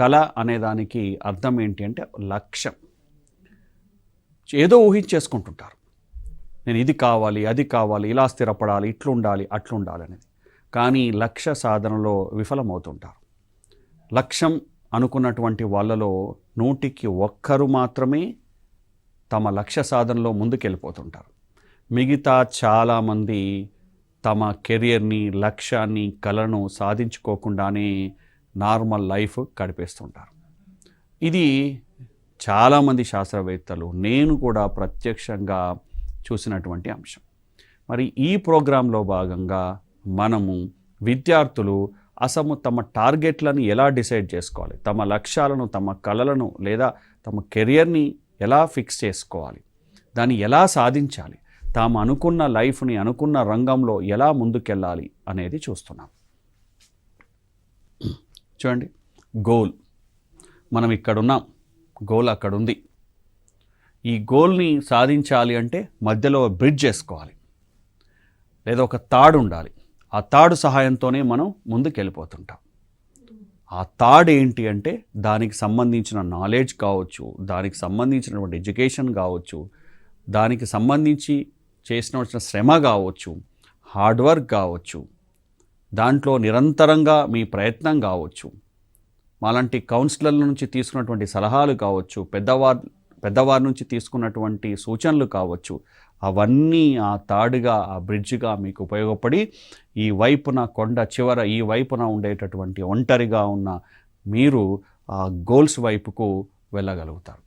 కళ అనేదానికి అర్థం ఏంటి అంటే లక్ష్యం. ఏదో ఊహించేసుకుంటుంటారు. నేను ఇది కావాలి అది కావాలి ఇలా స్థిరపడాలి ఇట్లుండాలి అట్లుండాలి అనేది. కానీ లక్ష్య సాధనలో విఫలమవుతుంటారు. లక్ష్యం అనుకున్నటువంటి వాళ్ళలో నూటికి ఒక్కరు మాత్రమే తమ లక్ష్య సాధనలో ముందుకెళ్ళిపోతుంటారు. మిగతా చాలామంది తమ కెరియర్ని లక్ష్యాన్ని కలను సాధించుకోకుండానే నార్మల్ లైఫ్ గడిపేస్తుంటారు. ఇది చాలామంది శాస్త్రవేత్తలు నేను కూడా ప్రత్యక్షంగా చూసినటువంటి అంశం. మరి ఈ ప్రోగ్రాంలో భాగంగా మనము విద్యార్థులు అసలు తమ టార్గెట్లను ఎలా డిసైడ్ చేసుకోవాలి? తమ లక్ష్యాలను తమ కళలను లేదా తమ కెరియర్ని ఎలా ఫిక్స్ చేసుకోవాలి? దాన్ని ఎలా సాధించాలి? తాము అనుకున్న లైఫ్ని అనుకున్న రంగంలో ఎలా ముందుకెళ్ళాలి అనేది చూస్తున్నాం. చూడండి. గోల్. మనం ఇక్కడ ఉన్నాం గోల్ అక్కడ ఉంది ఈ గోల్ని సాధించాలి అంటే మధ్యలో బ్రిడ్జ్ చేసుకోవాలి లేదా ఒక తాడు ఉండాలి. ఆ తాడు సహాయంతోనే మనం ముందుకు వెళ్ళిపోతుంటాం ఆ తాడు ఏంటి అంటే దానికి సంబంధించిన నాలెడ్జ్ కావచ్చు దానికి సంబంధించినటువంటి ఎడ్యుకేషన్ కావచ్చు దానికి సంబంధించి చేసిన శ్రమ కావచ్చు హార్డ్ వర్క్ కావచ్చు దాంట్లో నిరంతరంగా మీ ప్రయత్నం కావచ్చు. మాలాంటి కౌన్సిలర్ల నుంచి తీసుకున్నటువంటి సలహాలు కావచ్చు పెద్దవారు పెద్దవారి నుంచి తీసుకున్నటువంటి సూచనలు కావచ్చు అవన్నీ ఆ తాడుగా ఆ బ్రిడ్జ్గా మీకు ఉపయోగపడి ఈ వైపున కొండ చివర ఈ వైపున ఉండేటటువంటి ఒంటరిగా ఉన్న మీరు ఆ గోల్స్ వైపుకు వెళ్ళగలుగుతారు.